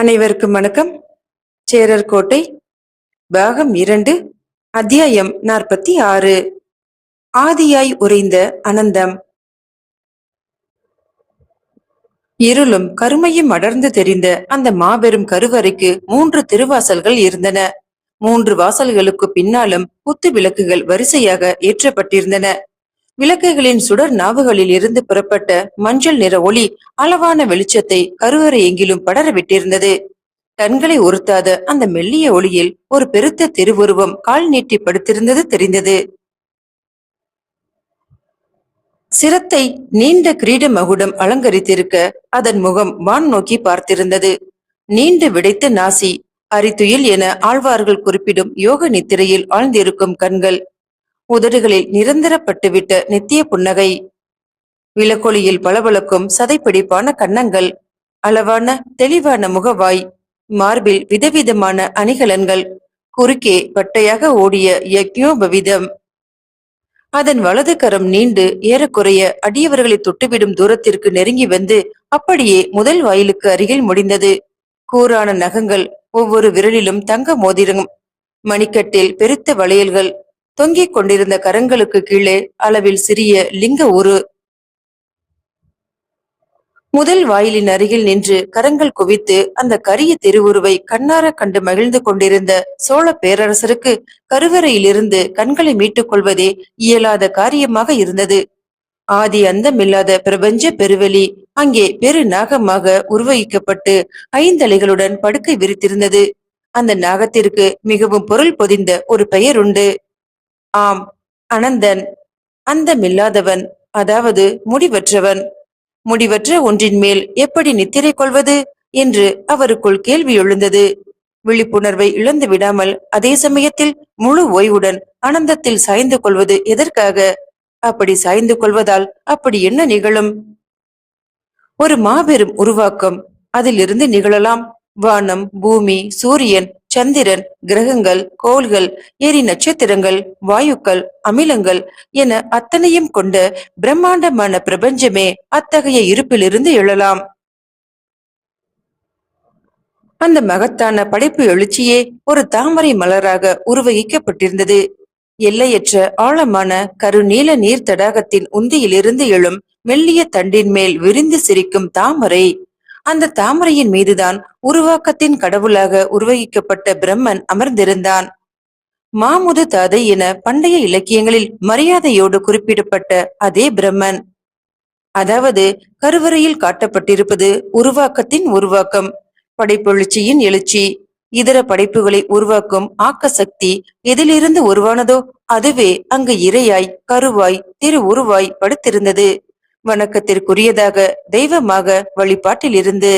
அனைவருக்கும் வணக்கம். சேரர் கோட்டை பாகம் இரண்டு அத்தியாயம் நாற்பத்தி ஆறு. ஆதியாய் உறைந்த அனந்தம். இருளும் கருமையும் அடர்ந்து தெரிந்த அந்த மாபெரும் கருவறைக்கு மூன்று திருவாசல்கள் இருந்தன. மூன்று வாசல்களுக்கு பின்னாலும் குத்து விளக்குகள் வரிசையாக ஏற்றப்பட்டிருந்தன. விளக்குகளின் சுடர் நாவுகளில் இருந்து புறப்பட்ட மஞ்சள் நிற ஒளி அளவான வெளிச்சத்தை கருவறை எங்கிலும் படர விட்டிருந்தது கண்களை உறுத்தாத அந்த மெல்லிய ஒளியில் ஒரு பெருத்த திருவுருவம் கால் நீட்டி படுத்திருந்தது தெரிந்தது. சிரத்தை நீண்ட கிரீட மகுடம் அலங்கரித்திருக்க அதன் முகம் வான் நோக்கி பார்த்திருந்தது. நீண்டு விடைத்த நாசி அரித்துயில் என ஆழ்வார்கள் குறிப்பிடும் யோக நித்திரையில் ஆழ்ந்திருக்கும் கண்கள் உதடுகளில் நிரந்தரப்பட்டுவிட்ட நித்திய புன்னகை. விலக்கொலியில் பளபளக்கும் சதைப்பிடிப்பான கன்னங்கள். அளவான தெளிவான முகவாய். மார்பில் விதவிதமான அணிகலன்கள். குறுக்கே பட்டையாக ஓடிய யக்ஞோபவிதம். அதன் வலது கரம் நீண்டு ஏறக்குறைய அடியவர்களை தொட்டுவிடும் தூரத்திற்கு நெருங்கி வந்து அப்படியே முதல் வாயிலுக்கு அருகில் முடிந்தது. கூரான நகங்கள் ஒவ்வொரு விரலிலும் தங்க மோதிரம். மணிக்கட்டில் பெருத்த வளையல்கள். தொங்கிக் கொண்டிருந்த கரங்களுக்கு கீழே அளவில் சிறிய லிங்க உரு முதல் வாயிலின் அருகில் நின்று கரங்கள் குவித்து அந்த கரிய திருவுருவை கண்ணார கண்டு மகிழ்ந்து கொண்டிருந்த சோழ பேரரசருக்கு கருவறையிலிருந்து கண்களை மீட்டுக் கொள்வதே இயலாத காரியமாக இருந்தது. ஆதி அந்தமில்லாத பிரபஞ்ச பெருவெளி அங்கே பெரு நாகமாக உருவகிக்கப்பட்டு ஐந்தலைகளுடன் படுக்கை விரித்திருந்தது. அந்த நாகத்திற்கு மிகவும் பொருள் பொதிந்த ஒரு பெயர் உண்டு. ஆம் அனந்தன் அந்தமில்லாதவன் அதாவது முடிவற்றவன். முடிவற்ற ஒன்றின் மேல் எப்படி நித்திரை கொள்வது? என்று அவருக்குள் கேள்வி எழுந்தது. விழிப்புணர்வை இழந்து விடாமல் அதே சமயத்தில் முழு ஓய்வுடன் ஆனந்தத்தில் சாய்ந்து கொள்வது எதற்காக? அப்படி சாய்ந்து கொள்வதால் அப்படி என்ன நிகழும்? ஒரு மாபெரும் உருவாக்கம். அதிலிருந்து நிகழலாம். வானம் பூமி சூரியன் சந்திரன் கிரகங்கள் கோள்கள் எரி நட்சத்திரங்கள் வாயுக்கள் அமிலங்கள் என அத்தனையும் கொண்ட பிரம்மாண்டமான பிரபஞ்சமே அத்தகைய இருப்பிலிருந்து எழலாம். அந்த மகத்தான படைப்பு எழுச்சியே ஒரு தாமரை மலராக உருவகிக்கப்பட்டிருந்தது. எல்லையற்ற ஆழமான கருநீல நீர் தடாகத்தின் உந்தியிலிருந்து எழும் மெல்லிய தண்டின் மேல் விரிந்து சிரிக்கும் தாமரை. அந்த தாமரையின் மீதுதான் உருவாக்கத்தின் கடவுளாக உருவகிக்கப்பட்ட பிரம்மன் அமர்ந்திருந்தான். மாமுது தாதை என பண்டைய இலக்கியங்களில் மரியாதையோடு குறிப்பிடப்பட்ட அதே பிரம்மன். அதாவது கருவறையில் காட்டப்பட்டிருப்பது உருவாக்கத்தின் உருவாக்கம் படைப்பெழுச்சியின் எழுச்சி இதர படைப்புகளை உருவாக்கும் ஆக்க சக்தி எதிலிருந்து உருவானதோ அதுவே அங்கு இரையாய் கருவாய் திரு உருவாய் படுத்திருந்தது. வணக்கத்திற்குரியதாக தெய்வமாக வழிபாட்டில் இருந்து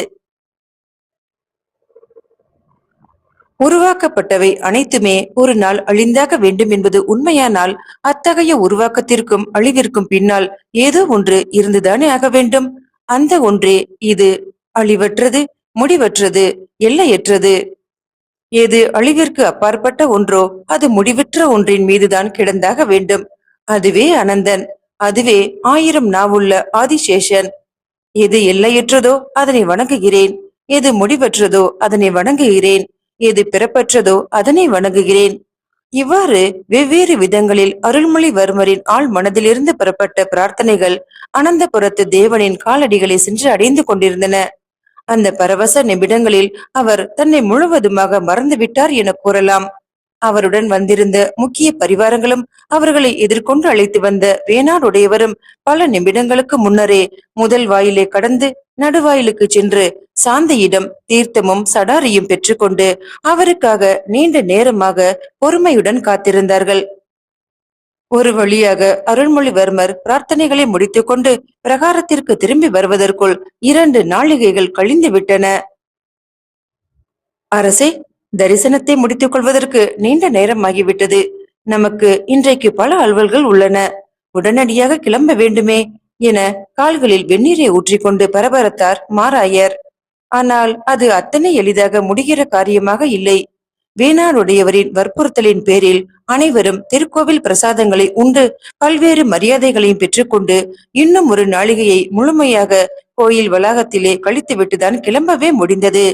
உருவாக்கப்பட்டவை அனைத்துமே ஒரு நாள் அழிந்தாக வேண்டும் என்பது உண்மையானால் அத்தகைய உருவாக்கத்திற்கும் அழிவிற்கும் பின்னால் ஏதோ ஒன்று இருந்துதானே ஆக வேண்டும்? அந்த ஒன்றே இது அழிவற்றது முடிவற்றது எல்லையற்றது. எது அழிவிற்கு அப்பாற்பட்ட ஒன்றோ அது முடிவற்ற ஒன்றின் மீதுதான் கிடந்தாக வேண்டும். அதுவே அனந்தன். அதுவே ஆயிரம் நாவுள்ள ஆதிசேஷன். எது எல்லையற்றதோ அதனை வணங்குகிறேன். எது முடிவற்றதோ அதனை வணங்குகிறேன். எது பிறப்பற்றதோ அதனை வணங்குகிறேன். இவ்வாறு வெவ்வேறு விதங்களில் அருள்மொழிவர்மரின் ஆள் மனதிலிருந்து பெறப்பட்ட பிரார்த்தனைகள் அனந்தபுரத்து தேவனின் காலடிகளை சென்று அடைந்து கொண்டிருந்தன. அந்த பரவச நிமிடங்களில் அவர் தன்னை முழுவதுமாக மறந்துவிட்டார் என கூறலாம். அவருடன் வந்திருந்த முக்கிய பரிவாரங்களும் அவர்களை எதிர்கொண்டு அழைத்து வந்த வேணாடுடையவரும் பல நிமிடங்களுக்கு முன்னரே முதல் வாயிலை கடந்து நடுவாயிலுக்கு சென்று சாந்தியிடம் தீர்த்தமும் சடாரியும் பெற்றுக்கொண்டு அவருக்காக நீண்ட நேரமாக பொறுமையுடன் காத்திருந்தார்கள். ஒரு வழியாக அருள்மொழிவர்மர் பிரார்த்தனைகளை முடித்துக்கொண்டு பிரகாரத்திற்கு திரும்பி வருவதற்குள் இரண்டு நாளிகைகள் கழிந்து விட்டன அரசே தரிசனத்தை முடித்துக் கொள்வதற்கு நீண்ட நேரம் ஆகிவிட்டது நமக்கு இன்றைக்கு பல அலுவல்கள் உள்ளன. உடனடியாக கிளம்ப வேண்டுமே என கால்களில் வெந்நீரை ஊற்றிக்கொண்டு பரபரத்தார் மாராயர். ஆனால் அது அத்தனை எளிதாக முடிகிற காரியமாக இல்லை. வேணாளுடையவரின் வற்புறுத்தலின் பேரில் அனைவரும் திருக்கோவில் பிரசாதங்களை உண்டு பல்வேறு மரியாதைகளையும் பெற்றுக்கொண்டு இன்னும் ஒரு நாளிகையை முழுமையாக கோயில் வளாகத்திலே கழித்துவிட்டுதான் கிளம்பவே முடிந்தது.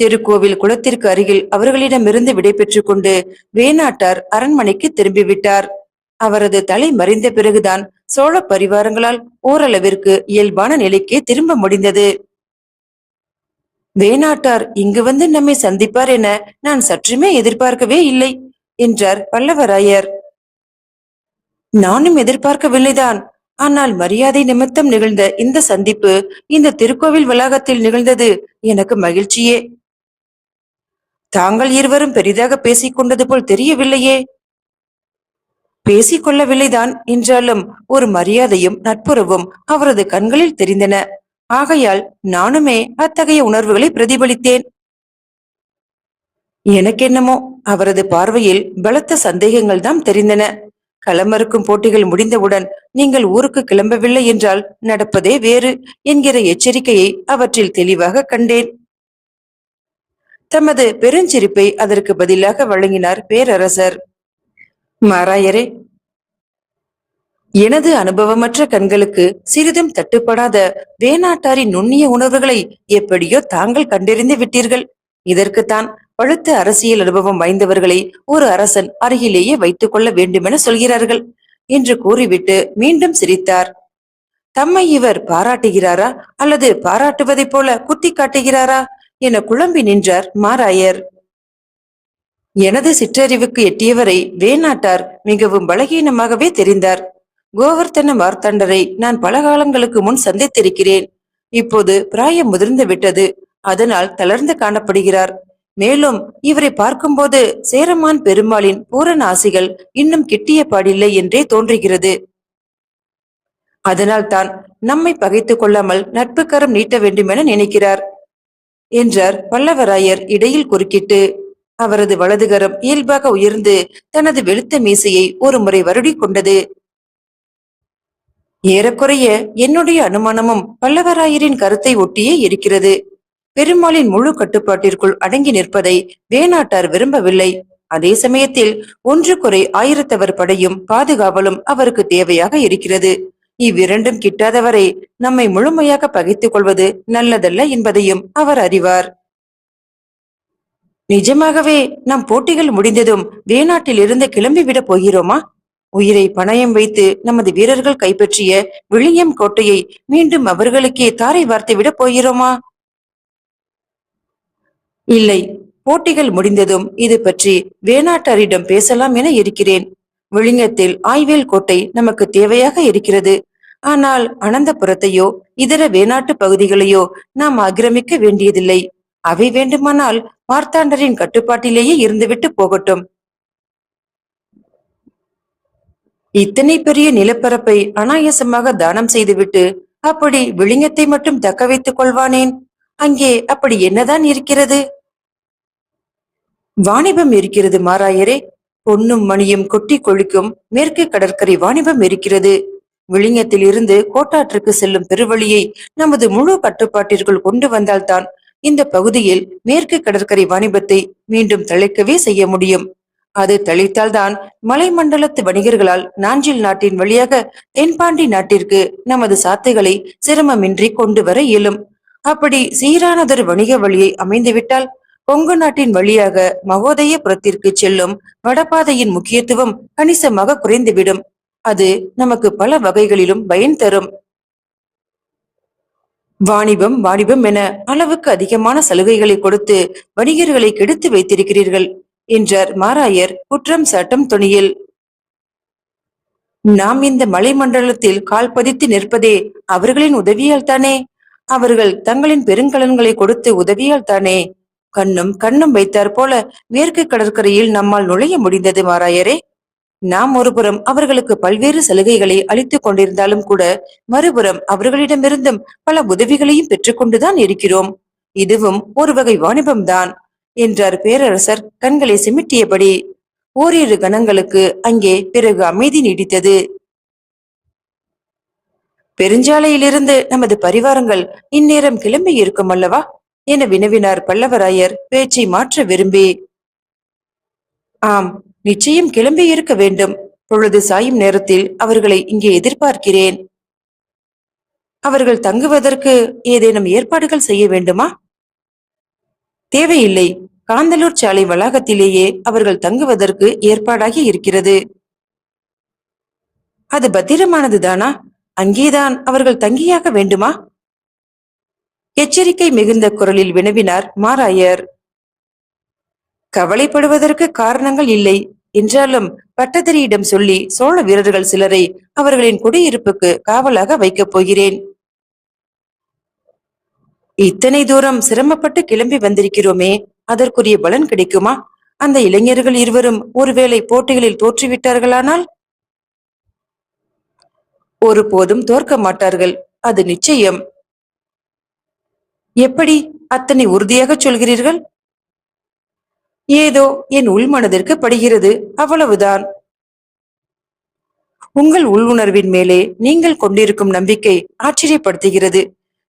திருக்கோவில் குளத்திற்கு அருகில் அவர்களிடமிருந்து விடைபெற்றுக் கொண்டு வேணாட்டார் அரண்மனைக்கு திரும்பிவிட்டார். அவரது தலை மறைந்த பிறகுதான் சோழ பரிவாரங்களால் ஓரளவிற்கு இயல்பான நிலைக்கு திரும்ப முடிந்தது. வேணாட்டார் இங்கு வந்து நம்மை சந்திப்பார் என நான் சற்றுமே எதிர்பார்க்கவே இல்லை என்றார் பல்லவராயர் நானும் எதிர்பார்க்கவில்லைதான். ஆனால் மரியாதை நிமித்தம் நிகழ்ந்த இந்த சந்திப்பு இந்த திருக்கோவில் வளாகத்தில் நிகழ்ந்தது. எனக்கு மகிழ்ச்சியே. தாங்கள் இருவரும் பெரிதாக பேசிக் கொண்டது போல் தெரியவில்லையே. பேசிக் கொள்ளவில்லைதான் என்றாலும் ஒரு மரியாதையும் நட்புறவும் அவரது கண்களில் தெரிந்தன. ஆகையால் நானுமே அத்தகைய உணர்வுகளை பிரதிபலித்தேன். எனக்கென்னமோ அவரது பார்வையில் பலத்த சந்தேகங்கள் தான் தெரிந்தன. களமறுக்கும் போட்டிகள் முடிந்தவுடன் நீங்கள் ஊருக்கு கிளம்பவில்லை என்றால் நடப்பதே வேறு என்கிற எச்சரிக்கையை அவற்றில் தெளிவாக கண்டேன். தமது பெருஞ்சிரிப்பை அதற்கு பதிலாக வழங்கினார் பேரரசர். மாராயரே எனது அனுபவமற்ற கண்களுக்கு சிறிதும் தட்டுப்படாத வேணாட்டாரின் நுண்ணிய உணர்வுகளை எப்படியோ தாங்கள் கண்டறிந்து விட்டீர்கள். இதற்குத்தான் பழுத்த அரசியல் அனுபவம் வாய்ந்தவர்களை ஒரு அரசன் அருகிலேயே வைத்துக் கொள்ள வேண்டுமென சொல்கிறார்கள் என்று கூறிவிட்டு மீண்டும் சிரித்தார். தம்மை இவர் பாராட்டுகிறாரா அல்லது பாராட்டுவதைப் போல குத்தி காட்டுகிறாரா என குழம்பி நின்றார் மாராயர். எனது சிற்றறிவுக்கு எட்டியவரை வேணாட்டார் மிகவும் பலகீனமாகவே தெரிந்தார். கோவர்த்தன மார்த்தாண்டரை நான் பல காலங்களுக்கு முன் சந்தித்திருக்கிறேன். இப்போது பிராயம் முதிர்ந்து விட்டது அதனால் தளர்ந்து காணப்படுகிறார். மேலும் இவரை பார்க்கும்போது சேரமான் பெருமாளின் பூரண ஆசிகள் இன்னும் கிட்டிய பாடில்லை என்றே தோன்றுகிறது. அதனால் தான் நம்மை பகைத்துக் கொள்ளாமல் நட்புக்கரம் நீட்ட வேண்டும் என நினைக்கிறார். என்றார் பல்லவராயர் இடையில் குறுக்கிட்டு. அவரது வலதுகரம் இயல்பாக உயர்ந்து தனது வெளுத்த மீசையை ஒரு முறை வருடி கொண்டது. ஏறக்குறைய என்னுடைய அனுமானமும் பல்லவராயரின் கருத்தை ஒட்டியே இருக்கிறது. பெருமாளின் முழு கட்டுப்பாட்டிற்குள் அடங்கி நிற்பதை வேணாட்டார் விரும்பவில்லை. அதே சமயத்தில் ஒன்று குறை ஆயிரத்தவர் படையும் பாதுகாவலும் அவருக்கு தேவையாக இருக்கிறது. இவ்விரண்டும் கிட்டாதவரை நம்மை முழுமையாக பகைத்துக் கொள்வது நல்லதல்ல என்பதையும் அவர் அறிவார். நிஜமாகவே நம் போட்டிகள் முடிந்ததும் வேணாட்டில் இருந்து கிளம்பிவிடப் போகிறோமா? உயிரை பணயம் வைத்து நமது வீரர்கள் கைப்பற்றிய விழியம் கோட்டையை மீண்டும் அவர்களுக்கே தாரை வார்த்து விடப் போகிறோமா? இல்லை போட்டிகள் முடிந்ததும் இது பற்றி வேணாட்டாரிடம் பேசலாம் என இருக்கிறேன். விழிங்கத்தில் ஆய்வேல் கோட்டை நமக்கு தேவையாக இருக்கிறது. ஆனால் அனந்தபுரத்தையோ இதர வேணாட்டு பகுதிகளையோ நாம் ஆக்கிரமிக்க வேண்டியதில்லை. அவை வேண்டுமானால் மார்த்தாண்டரின் கட்டுப்பாட்டிலேயே இருந்துவிட்டு போகட்டும். இத்தனை பெரிய நிலப்பரப்பை அனாயாசமாக தானம் செய்துவிட்டு அப்படி விழிங்கத்தை மட்டும் தக்க வைத்துக் கொள்வானேன்? அங்கே அப்படி என்னதான் இருக்கிறது? வாணிபம் இருக்கிறது மாராயரே பொன்னும் மணியும் கொட்டி கொழிக்கும் மேற்கு கடற்கரை வாணிபம் இருக்கிறது. விளிங்கத்தில் இருந்து கோட்டாற்றுக்கு செல்லும் பெருவழியை நமது முழு கட்டுப்பாட்டிற்குள் கொண்டு வந்தால்தான் இந்த பகுதியில் மேற்கு கடற்கரை வாணிபத்தை மீண்டும் தழைக்கவே செய்ய முடியும். அது தழைத்தால்தான் மலைமண்டலத்து வணிகர்களால் நாஞ்சில் நாட்டின் வழியாக தென்பாண்டி நாட்டிற்கு நமது சாத்துகளை சிரமமின்றி கொண்டு வர இயலும். அப்படி சீரானதொரு வணிக வழியை அமைந்துவிட்டால் கொங்கு நாட்டின் வழியாக மகோதயபுரத்திற்கு செல்லும் வடபாதையின் முக்கியத்துவம் கணிசமாக குறைந்துவிடும். அது நமக்கு பல வகைகளிலும் பயன் தரும். வாணிபம் வாணிபம் என அளவுக்கு அதிகமான சலுகைகளை கொடுத்து வணிகர்களை கெடுத்து வைத்திருக்கிறீர்கள் என்றார் மாராயர் குற்றம் சாட்டும் துணியில் நாம் இந்த மலை மண்டலத்தில் கால் பதித்து நிற்பதே அவர்களின் உதவியால் தானே? அவர்கள் தங்களின் பெருங்கலன்களை கொடுத்து உதவியால் தானே? கண்ணும் கண்ணும் வைத்தார் போல மேற்கு கடற்கரையில் நம்மால் நுழைய முடிந்தது மாராயரே நாம் ஒருபுறம் அவர்களுக்கு பல்வேறு சலுகைகளை அளித்துக் கொண்டிருந்தாலும் கூட மறுபுறம் அவர்களிடமிருந்தும் பல உதவிகளையும் பெற்றுக்கொண்டுதான் இருக்கிறோம். இதுவும் ஒரு வகை வாணிபம்தான் என்றார் பேரரசர் கண்களை சிமிட்டியபடி. ஓரிரு கணங்களுக்கு அங்கே பிறகு அமைதி நீடித்தது. பெருஞ்சாலையிலிருந்து நமது பரிவாரங்கள் இந்நேரம் கிளம்பி இருக்கும் அல்லவா? என வினவினார் பல்லவராயர் பேச்சை மாற்ற விரும்பி. ஆம் நிச்சயம் கிளம்பி இருக்க வேண்டும். பொழுது சாயும் நேரத்தில் அவர்களை இங்கே எதிர்பார்க்கிறேன். அவர்கள் தங்குவதற்கு ஏதேனும் ஏற்பாடுகள் செய்ய வேண்டுமா? தேவையில்லை. காந்தலூர் சாலை வளாகத்திலேயே அவர்கள் தங்குவதற்கு ஏற்பாடாகி இருக்கிறது. அது பத்திரமானதுதானா? அங்கேதான் அவர்கள் தங்கியாக வேண்டுமா? எச்சரிக்கை மிகுந்த குரலில் வினவினார் மாராயர் கவலைப்படுவதற்கு காரணங்கள் இல்லை. என்றாலும் பட்டதிரியிடம் சொல்லி சோழ வீரர்கள் சிலரை அவர்களின் குடியிருப்புக்கு காவலாக வைக்கப் போகிறேன். இத்தனை தூரம் சிரமப்பட்டு கிளம்பி வந்திருக்கிறோமே அதற்குரிய பலன் கிடைக்குமா? அந்த இளைஞர்கள் இருவரும் ஒருவேளை போட்டிகளில் தோற்றுவிட்டார்களானால்? ஒருபோதும் தோற்க மாட்டார்கள். அது நிச்சயம். எப்படி அத்தனை உறுதியாக சொல்கிறீர்கள்? ஏதோ என் உள்மனதிற்கு படுகிறது அவ்வளவுதான். உங்கள் உள்ளுணர்வின் மேலே நீங்கள் கொண்டிருக்கும் நம்பிக்கை ஆச்சரியப்படுத்துகிறது.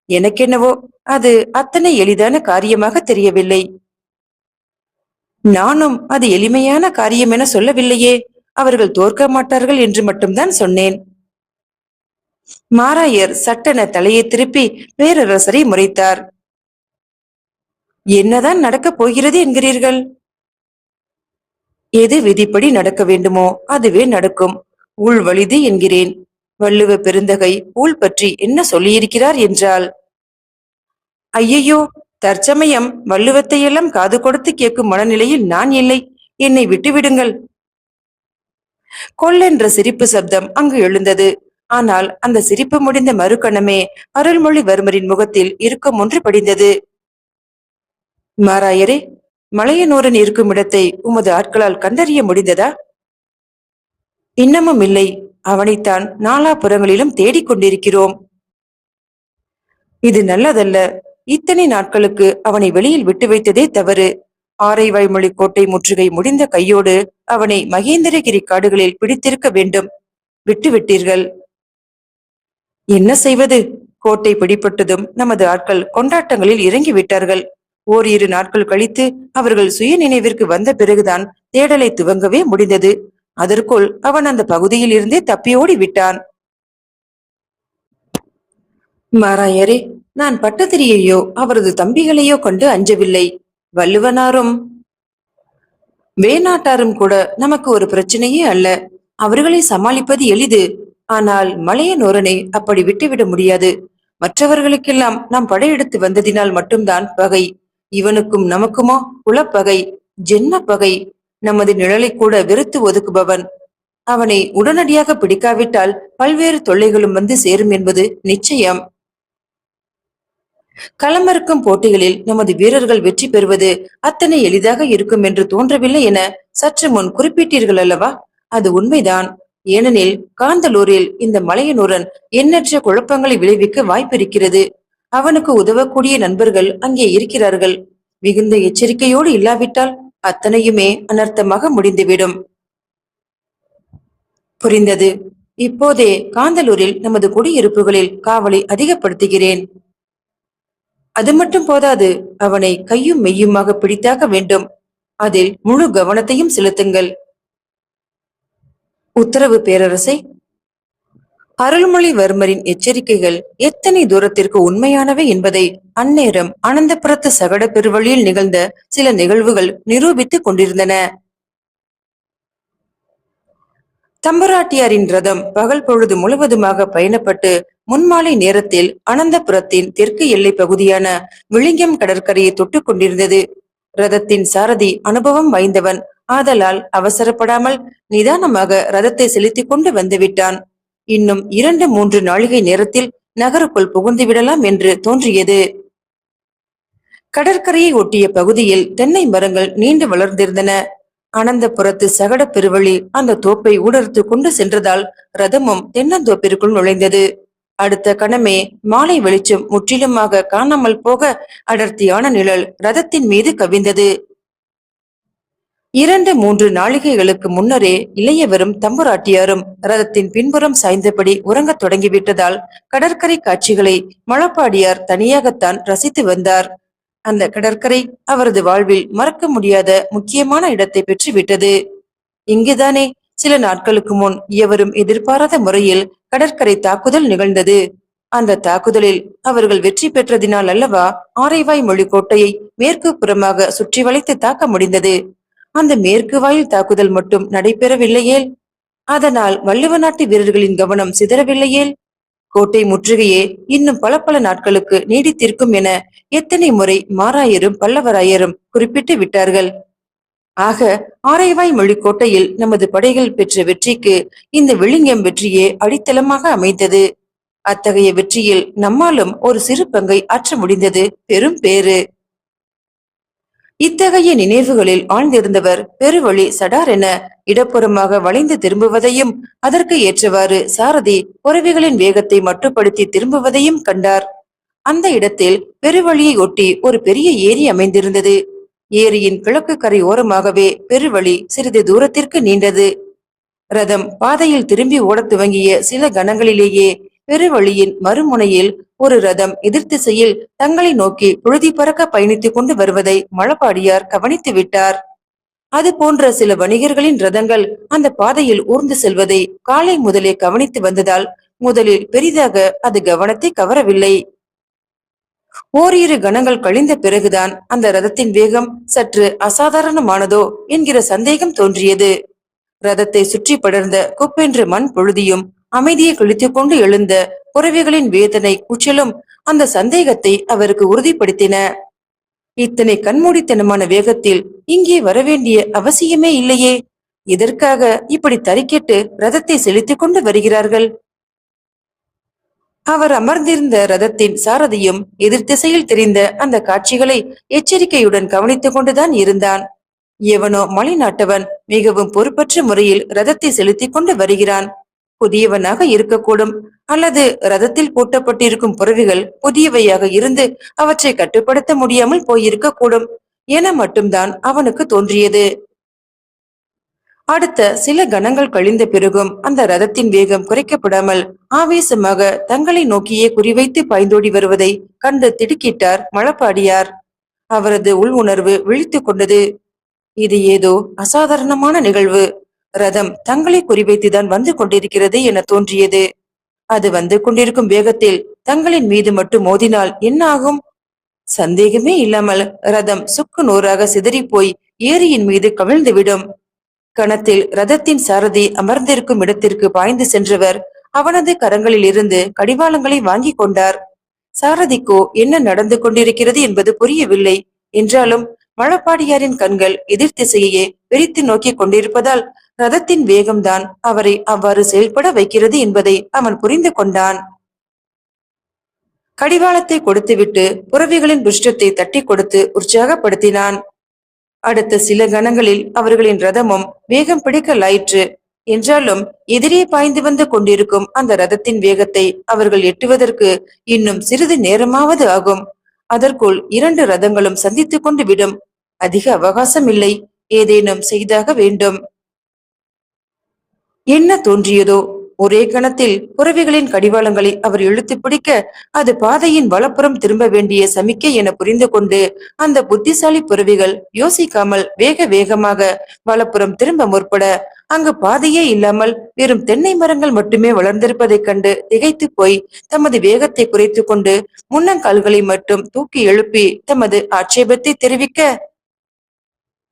எனக்கென்னவோ அது அத்தனை எளிதான காரியமாக தெரியவில்லை. நானும் அது எளிமையான காரியம் என சொல்லவில்லையே அவர்கள் தோற்க மாட்டார்கள் என்று மட்டும்தான் சொன்னேன். மாராயர் சட்டென தலையை திருப்பி பேரரசரை முறைத்தார். என்னதான் நடக்கப் போகிறது என்கிறீர்கள்? எது விதிப்படி நடக்க வேண்டுமோ அதுவே நடக்கும். உள் வலிது என்கிறேன். வள்ளுவ பெருந்தகை ஊழ் பற்றி என்ன சொல்லியிருக்கிறார் என்றால் ஐயையோ தற்சமயம் வள்ளுவத்தையெல்லாம் காது கொடுத்து கேட்கும் மனநிலையில் நான் இல்லை. என்னை விட்டுவிடுங்கள். கொல்லென்ற சிரிப்பு சப்தம் அங்கு எழுந்தது. ஆனால் அந்த சிரிப்பு முடிந்த மறுகணமே அருள்மொழிவர்மரின் முகத்தில் இறுக்கம் ஒன்று படிந்தது. மாராயரே மலையனோரன் இருக்கும் இடத்தை உமது ஆட்களால் கண்டறிய முடிந்ததா? இன்னமும் இல்லை அவனைத்தான் நாலாபுறங்களிலும் தேடிக் கொண்டிருக்கிறோம். இது நல்லதல்ல இத்தனை நாட்களுக்கு அவனை வெளியில் விட்டு வைத்ததே தவறு. ஆரை வாய்மொழி கோட்டை முற்றுகை முடிந்த கையோடு அவனை மகேந்திரகிரி காடுகளில் பிடித்திருக்க வேண்டும். விட்டு விட்டீர்கள். என்ன செய்வது? கோட்டை பிடிப்பட்டதும் நமது ஆட்கள் கொண்டாட்டங்களில் இறங்கி விட்டார்கள் ஓரிரு நாட்கள் கழித்து அவர்கள் சுய நினைவிற்கு வந்த பிறகுதான் தேடலை துவங்கவே முடிந்தது. அதற்குள் அவன் அந்த பகுதியில் இருந்தே தப்பியோடி விட்டான். மாராயரே நான் பட்டத்திரியையோ அவரது தம்பிகளையோ கண்டு அஞ்சவில்லை. வள்ளுவனாரும் வேணாட்டாரும் கூட நமக்கு ஒரு பிரச்சனையே அல்ல. அவர்களை சமாளிப்பது எளிது. ஆனால் மலையனோரனை அப்படி விட்டுவிட முடியாது. மற்றவர்களுக்கெல்லாம் நாம் படையெடுத்து வந்ததினால் மட்டும்தான் பகை. இவனுக்கும் நமக்குமோ குலப்பகை ஜென்ம பகை நமது நிழலை கூட வெறுத்து ஒதுக்குபவன். அவனை உடனடியாக பிடிக்காவிட்டால் பல்வேறு தொல்லைகளும் வந்து சேரும் என்பது நிச்சயம். களமிறக்கும் போட்டிகளில் நமது வீரர்கள் வெற்றி பெறுவது அத்தனை எளிதாக இருக்கும் என்று தோன்றவில்லை என சற்று முன் குறிப்பிட்டீர்கள் அல்லவா? அது உண்மைதான். ஏனெனில் காந்தலூரில் இந்த மலையனுடன் எண்ணற்ற குழப்பங்களை விளைவிக்க வாய்ப்பிருக்கிறது. அவனுக்கு உதவக்கூடிய நண்பர்கள் அங்கே இருக்கிறார்கள். மிகுந்த எச்சரிக்கையோடு இல்லாவிட்டால் அத்தனையுமே அனர்த்தமாக முடிந்துவிடும். புரிந்தது. இப்போதே காந்தலூரில் நமது குடியிருப்புகளில் காவலை அதிகப்படுத்துகிறேன். அது மட்டும் போதாது அவனை கையும் மெய்யுமாக பிடித்தாக வேண்டும். அதில் முழு கவனத்தையும் செலுத்துங்கள். உத்தரவு பேரரசை அருள்மொழிவர்மரின் எச்சரிக்கைகள் எத்தனை தூரத்திற்கு உண்மையானவை என்பதை அந்நேரம் அனந்தபுரத்து சகட பெருவழியில் நிகழ்ந்த சில நிகழ்வுகள் நிரூபித்துக் கொண்டிருந்தன. தம்பராட்டியாரின் ரதம் பகல் பொழுது முழுவதுமாக பயணப்பட்டு முன்மாலை நேரத்தில் அனந்தபுரத்தின் தெற்கு எல்லை பகுதியான விழிங்கம் கடற்கரையை தொட்டுக் கொண்டிருந்தது. ரதத்தின் சாரதி அனுபவம் வாய்ந்தவன். ஆதலால் அவசரப்படாமல் நிதானமாக ரதத்தை செலுத்திக் கொண்டு வந்துவிட்டான் இன்னும் இரண்டு மூன்று நாழிகை நேரத்தில் நகருக்குள் புகுந்து விடலாம் என்று தோன்றியது. கடற்கரையை ஒட்டிய பகுதியில் தென்னை மரங்கள் நீண்டு வளர்ந்திருந்தன. அனந்தபுரத்து சகட பெருவழி அந்த தோப்பை ஊடறுத்து கொண்டு சென்றதால் ரதமும் தென்னந்தோப்பிற்குள் நுழைந்தது. அடுத்த கணமே மாலை வெளிச்சம் முற்றிலுமாக காணாமல் போக அடர்த்தியான நிழல் ரதத்தின் மீது கவிந்தது இரண்டு மூன்று நாளிகைகளுக்கு முன்னரே இளையவரும் தம்புராட்டியாரும் ரதத்தின் பின்புறம் சாய்ந்தபடி உறங்கத் தொடங்கிவிட்டதால் கடற்கரை காட்சிகளை மழப்பாடியார் தனியாகத்தான் ரசித்து வந்தார். அந்த கடற்கரை அவரது வாழ்வில் மறக்க முடியாத முக்கியமான இடத்தை பெற்றுவிட்டது. இங்குதானே சில நாட்களுக்கு முன் எவரும் எதிர்பாராத முறையில் கடற்கரை தாக்குதல் நிகழ்ந்தது. அந்த தாக்குதலில் அவர்கள் வெற்றி பெற்றதினால் அல்லவா ஆரைவாய் மொழி கோட்டையை மேற்கு புறமாக சுற்றி வளைத்து தாக்க முடிந்தது. அந்த மேற்கு வாயில் தாக்குதல் மட்டும் நடைபெறவில்லையேல்? அதனால் வள்ளுவ நாட்டு வீரர்களின் கவனம் சிதறவில்லையேல்? கோட்டை முற்றுகையே இன்னும் பல பல நாட்களுக்கு நீடித்திருக்கும் என எத்தனை முறை மாராயரும் பல்லவராயரும் குறிப்பிட்டு விட்டார்கள். ஆக ஆரைவாய் மொழி கோட்டையில் நமது படைகள் பெற்ற வெற்றிக்கு இந்த விழுங்கியம் வெற்றியே அடித்தளமாக அமைந்தது. அத்தகைய வெற்றியில் நம்மாலும் ஒரு சிறு பங்கை ஆற்ற முடிந்தது. பெரும் பேறு. இத்தகைய நினைவுகளில் ஆழ்ந்திருந்தவர் பெருவழி சடார் என இடப்புறமாக வளைந்து திரும்புவதையும் அதற்கு ஏற்றவாறு சாரதி உறவிகளின் வேகத்தை மட்டுப்படுத்தி திரும்புவதையும் கண்டார். அந்த இடத்தில் பெருவழியை ஒட்டி ஒரு பெரிய ஏரி அமைந்திருந்தது. ஏரியின் கிழக்கு கரை ஓரமாகவே பெருவழி சிறிது தூரத்திற்கு நீண்டது. ரதம் பாதையில் திரும்பி ஓடத் துவங்கிய சில கணங்களிலேயே பெருவழியின் மறுமுனையில் ஒரு ரதம் எதிர் திசையில் தங்களை நோக்கி புழுதி பறக்க பயணித்துக் கொண்டு வருவதை மழப்பாடியார் கவனித்து விட்டார். அது போன்ற சில வணிகர்களின் ரதங்கள் அந்த பாதையில் ஊர்ந்து செல்வதை காலை முதலே கவனித்து வந்ததால் முதலில் பெரிதாக அது கவனத்தை கவரவில்லை. ஓரிரு கணங்கள் கழிந்த பிறகுதான் அந்த ரதத்தின் வேகம் சற்று அசாதாரணமானதோ என்கிற சந்தேகம் தோன்றியது. ரதத்தை சுற்றி படர்ந்த குப்பென்று மண் பொழுதியும் அமைதியை கிழித்துக் கொண்டு எழுந்த புறவிகளின் வேதனை கூச்சலும் அந்த சந்தேகத்தை அவருக்கு உறுதிப்படுத்தின. இத்தனை கண்மூடித்தனமான வேகத்தில் இங்கே வரவேண்டிய அவசியமே இல்லையே. இதற்காக இப்படி தறிக்கெட்டு ரதத்தை செலுத்திக் கொண்டு வருகிறார்கள்? அவர் அமர்ந்திருந்த ரதத்தின் சாரதியும் எதிர்த்திசையில் தெரிந்த அந்த காட்சிகளை எச்சரிக்கையுடன் கவனித்துக் கொண்டுதான் இருந்தான். எவனோ மலைநாட்டவன் மிகவும் பொறுப்பற்ற முறையில் ரதத்தை செலுத்திக் கொண்டு வருகிறான். புதியவனாக இருக்கக்கூடும். அல்லது ரதத்தில் பூட்டப்பட்டிருக்கும் புறவிகள் புதியவையாக இருந்து அவற்றை கட்டுப்படுத்த முடியாமல் போயிருக்க கூடும் என மட்டும்தான் அவனுக்கு தோன்றியது. அடுத்த சில கணங்கள் கழிந்த பிறகும் அந்த ரதத்தின் வேகம் குறைக்கப்படாமல் ஆவேசமாக தங்களை நோக்கியே குறிவைத்து பாய்ந்தோடி வருவதை கண்டு திடுக்கிட்டார் மழப்பாடியார் அவரது உள் உணர்வு விழித்துக் கொண்டது. இது ஏதோ அசாதாரணமான நிகழ்வு. ரதம் தங்களை குறிவைத்துதான் வந்து கொண்டிருக்கிறது என தோன்றியது. அது வந்து கொண்டிருக்கும் வேகத்தில் தங்களின் மீது மட்டும் மோதினால் என்ன ஆகும் சந்தேகமே இல்லாமல் ரதம் சுக்கு நூறாக சிதறி போய் ஏரியின் மீது கவிழ்ந்துவிடும். கணத்தில் ரதத்தின் சாரதி அமர்ந்திருக்கும் இடத்திற்கு பாய்ந்து சென்றவர் அவனது கரங்களில் இருந்து கடிவாளங்களை வாங்கி கொண்டார். சாரதிக்கோ என்ன நடந்து கொண்டிருக்கிறது என்பது புரியவில்லை. என்றாலும் மழப்பாடியாரின் கண்கள் எதிர் திசையையே பிரித்து நோக்கி கொண்டிருப்பதால் ரதத்தின் வேகம்தான் அவரை அவ்வாறு செயல்பட வைக்கிறது என்பதை அவன் புரிந்து கொண்டான். கடிவாளத்தை கொடுத்துவிட்டு புறவிகளின் புஷ்டத்தை தட்டி கொடுத்து உற்சாகப்படுத்தினான். அடுத்த சில கணங்களில் அவர்களின் ரதமும் வேகம் பிடிக்கலாயிற்று. என்றாலும் எதிரே பாய்ந்து வந்து கொண்டிருக்கும் அந்த ரதத்தின் வேகத்தை அவர்கள் எட்டுவதற்கு இன்னும் சிறிது நேரமாவது ஆகும். அதற்குள் இரண்டு ரதங்களும் சந்தித்துக் கொண்டு விடும். அதிக அவகாசம் இல்லை ஏதேனும் செய்தாக வேண்டும். என்ன தோன்றியதோ? ஒரே கணத்தில் புறவிகளின் கடிவாளங்களை அவர் இழுத்து பிடிக்க அது பாதையின் வலப்புறம் திரும்ப வேண்டிய சமிக்கை என புரிந்து கொண்டு அந்த புத்திசாலி புறவிகள் யோசிக்காமல் வேக வேகமாக வலப்புறம் திரும்ப முற்பட அங்கு பாதையே இல்லாமல் வெறும் தென்னை மரங்கள் மட்டுமே வளர்ந்திருப்பதைக் கண்டு திகைத்து போய் தமது வேகத்தை குறைத்து கொண்டு முன்னங்கால்களை மட்டும் தூக்கி எழுப்பி தமது ஆட்சேபத்தை தெரிவிக்க.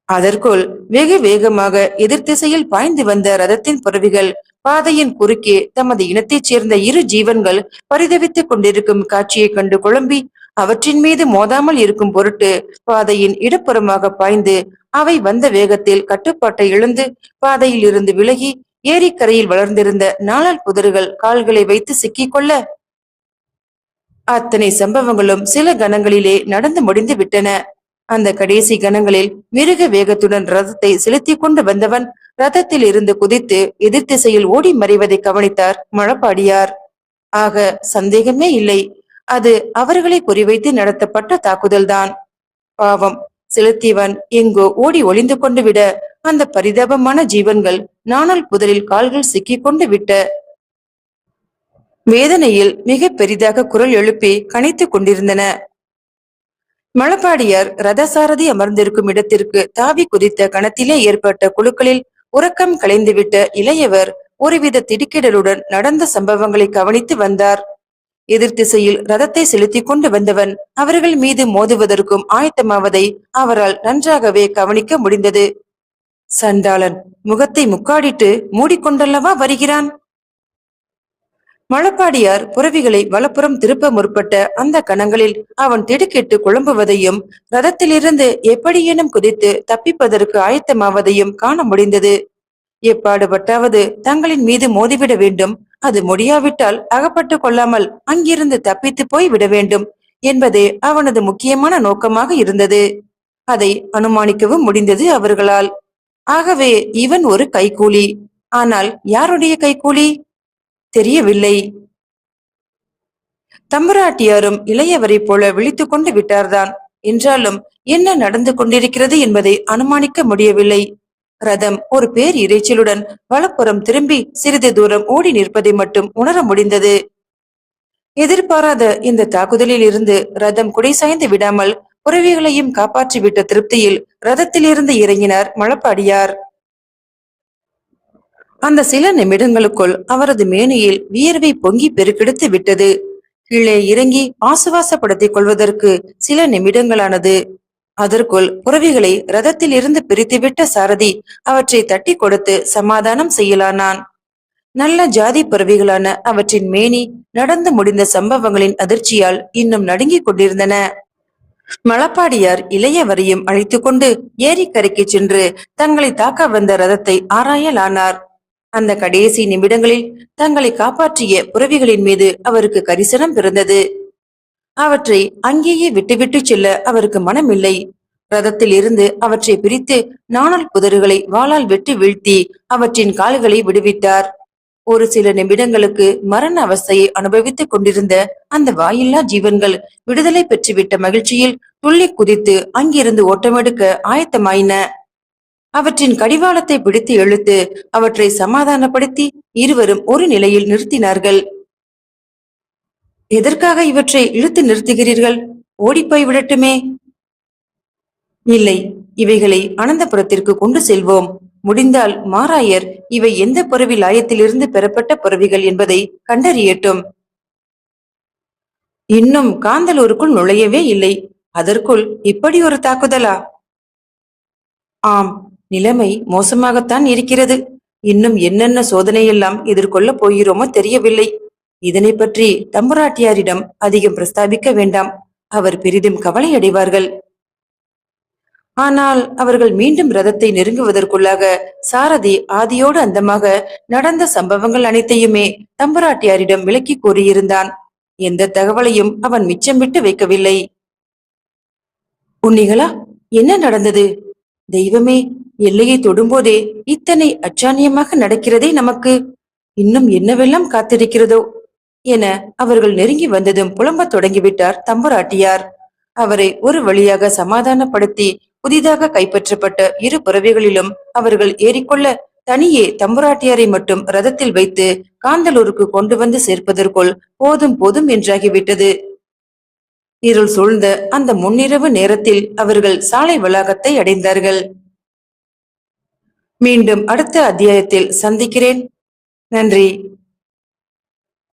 அதற்குள் வெகு வேகமாக எதிர் திசையில் பாய்ந்து வந்த ரதத்தின் புறவிகள் பாதையின் குறுக்கே தமது இனத்தைச் சேர்ந்த இரு ஜீவன்கள் பரிதவித்துக் கொண்டிருக்கும் காட்சியை கண்டு குழம்பி அவற்றின் மீது மோதாமல் இருக்கும் பொருட்டு பாதையின் இடப்புறமாக பாய்ந்து அவை வந்த வேகத்தில் கட்டுப்பாட்டை இழந்து பாதையில் இருந்து விலகி ஏரிக்கரையில் வளர்ந்திருந்த நாளல் புதர்கள் கால்களை வைத்து சிக்கிக்கொள்ள அத்தனை சம்பவங்களும் சில கணங்களிலே நடந்து முடிந்து விட்டன. அந்த கடைசி கணங்களில் மிருக வேகத்துடன் ரதத்தை செலுத்திக் கொண்டு வந்தவன் ரதத்தில் இருந்து குதித்து எதிர் திசையில் ஓடி மறைவதை கவனித்தார் மழப்பாடியார். ஆக சந்தேகமே இல்லை. அது அவர்களை குறிவைத்து நடத்தப்பட்ட தாக்குதல்தான். பாவம் செலுத்தியவன் எங்கோ ஓடி ஒளிந்து கொண்டு விட அந்த பரிதாபமான ஜீவன்கள் நாணல் புதலில் கால்கள் சிக்கிக் கொண்டு விட்ட. வேதனையில் மிக பெரிதாக குரல் எழுப்பி கனைத்துக் கொண்டிருந்தன. மலப்பாடியார் ரதசாரதி அமர்ந்திருக்கும் இடத்திற்கு தாவி குதித்த கணத்திலே ஏற்பட்ட குழுக்களில் உறக்கம் கலைந்துவிட்ட இளையவர் ஒருவித திடுக்கிடலுடன் நடந்த சம்பவங்களை கவனித்து வந்தார். எதிர் திசையில் ரதத்தை செலுத்திக் கொண்டு வந்தவன் அவர்கள் மீது மோதுவதற்கும் ஆயத்தமாவதை அவரால் நன்றாகவே கவனிக்க முடிந்தது. சண்டாளன் முகத்தை முக்காடிட்டு மூடிக்கொண்டல்லவா வருகிறான்? மழப்பாடியார் புறவிகளை வலப்புறம் திருப்ப முற்பட்ட அந்த கணங்களில் அவன் திடுக்கிட்டு குழம்புவதையும் ரதத்திலிருந்து எப்படியேனும் குதித்து தப்பிப்பதற்கு ஆயத்தமாவதையும் காண முடிந்தது. எப்பாடுபட்டாவது தங்களின் மீது மோதிவிட வேண்டும் அது முடியாவிட்டால் அகப்பட்டு கொள்ளாமல் அங்கிருந்து தப்பித்து போய் விட வேண்டும் என்பதே அவனது முக்கியமான நோக்கமாக இருந்தது. அதை அனுமானிக்கவும் முடிந்தது அவர்களால். ஆகவே இவன் ஒரு கைக்கூலி ஆனால் யாருடைய கைக்கூலி தெரியவில்லை. தம்பராட்டியாரும் இளையவரை போல விழித்துக் கொண்டு விட்டார்தான். என்றாலும் என்ன நடந்து கொண்டிருக்கிறது என்பதை அனுமானிக்க முடியவில்லை. ரதம் ஒரு பேர் இறைச்சலுடன் வலப்புறம் திரும்பி சிறிது தூரம் ஓடி நிற்பதை மட்டும் உணர முடிந்தது. எதிர்பாராத இந்த தாக்குதலில் இருந்து ரதம் குடை சாய்ந்து விடாமல் உறவிகளையும் காப்பாற்றிவிட்ட திருப்தியில் ரதத்திலிருந்து இறங்கினார் மழப்பாடியார் அந்த சில நிமிடங்களுக்குள் அவரது மேனியில் வியர்வை பொங்கி பெருக்கெடுத்து விட்டது. கீழே இறங்கி ஆசுவாசப்படுத்திக் கொள்வதற்கு சில நிமிடங்களானது. அதற்குள் புறவிகளை ரதத்தில் இருந்து பிரித்துவிட்ட சாரதி அவற்றை தட்டி கொடுத்து சமாதானம் செய்யலானான். நல்ல ஜாதி புறவிகளான அவற்றின் மேனி நடந்து முடிந்த சம்பவங்களின் அதிர்ச்சியால் இன்னும் நடுங்கிக் கொண்டிருந்தன. மலப்பாடியார் இளையவரையும் அழைத்துக் கொண்டு ஏரிக்கரைக்கு சென்று தங்களை தாக்க வந்த ரதத்தை ஆராயலானார். அந்த கடைசி நிமிடங்களில் தங்களை காப்பாற்றிய புறவிகளின் மீது அவருக்கு கரிசனம் பிறந்தது. அவற்றை அங்கேயே விட்டுவிட்டு செல்ல அவருக்கு மனமில்லை. ரதத்தில் இருந்து அவற்றை பிரித்து நாணல் புதர்களை வாளால் வெட்டி வீழ்த்தி அவற்றின் கால்களை விடுவித்தார். ஒரு சில நிமிடங்களுக்கு மரண அவஸ்தையை அனுபவித்துக் கொண்டிருந்த அந்த வாயில்லா ஜீவன்கள் விடுதலை பெற்றுவிட்ட மகிழ்ச்சியில் துள்ளி குதித்து அங்கிருந்து ஓட்டமெடுக்க ஆயத்தமாயின. அவற்றின் கடிவாளத்தை பிடித்து இழுத்து அவற்றை சமாதானப்படுத்தி இருவரும் ஒரு நிலையில் நிறுத்தினார்கள். எதற்காக இவற்றை இழுத்து நிறுத்துகிறீர்கள்? ஓடிப்போய் விடட்டுமே. இல்லை இவைகளை அனந்தபுரத்திற்கு கொண்டு செல்வோம். முடிந்தால் மாராயர் இவை எந்த புறவி லாயத்திலிருந்து பெறப்பட்ட புறவிகள் என்பதை கண்டறியட்டும். இன்னும் காந்தலூருக்குள் நுழையவே இல்லை. அதற்குள் இப்படி ஒரு தாக்குதலா? ஆம் நிலைமை மோசமாகத்தான் இருக்கிறது. இன்னும் என்னென்ன சோதனையெல்லாம் எதிர்கொள்ளப் போகிறோமோ தெரியவில்லை. இதனை பற்றி தம்புராட்டியாரிடம் அதிகம் பிரஸ்தாபிக்க வேண்டாம். அவர் பெரிதும் கவலை அடைவார்கள் ஆனால் அவர்கள் மீண்டும் ரதத்தை நெருங்குவதற்குள்ளாக சாரதி ஆதியோடு அந்தமாக நடந்த சம்பவங்கள் அனைத்தையுமே தம்புராட்டியாரிடம் விளக்கி கூறியிருந்தான். எந்த தகவலையும் அவன் மிச்சம் விட்டு வைக்கவில்லை. உன்னிகளா என்ன நடந்தது? தெய்வமே எல்லையை தொடும்போதே இத்தனை அச்சானியமாக நடக்கிறதே நமக்கு. இன்னும் என்னவெல்லாம் காத்திருக்கிறதோ? என அவர்கள் நெருங்கி வந்ததும் புலம்பத் தொடங்கிவிட்டார் தம்புராட்டியார். அவரை ஒரு வழியாக சமாதானப்படுத்தி புதிதாக கைப்பற்றப்பட்ட இரு புறவிகளிலும் அவர்கள் ஏறிக்கொள்ள தனியே தம்புராட்டியாரை மட்டும் ரதத்தில் வைத்து காந்தலூருக்கு கொண்டு வந்து சேர்ப்பதற்குள் போதும் போதும் என்றாகிவிட்டது. இருள் சூழ்ந்த அந்த முன்னிரவு நேரத்தில் அவர்கள் சாலை வளாகத்தை அடைந்தார்கள். மீண்டும் அடுத்த அத்தியாயத்தில் சந்திக்கிறேன். நன்றி.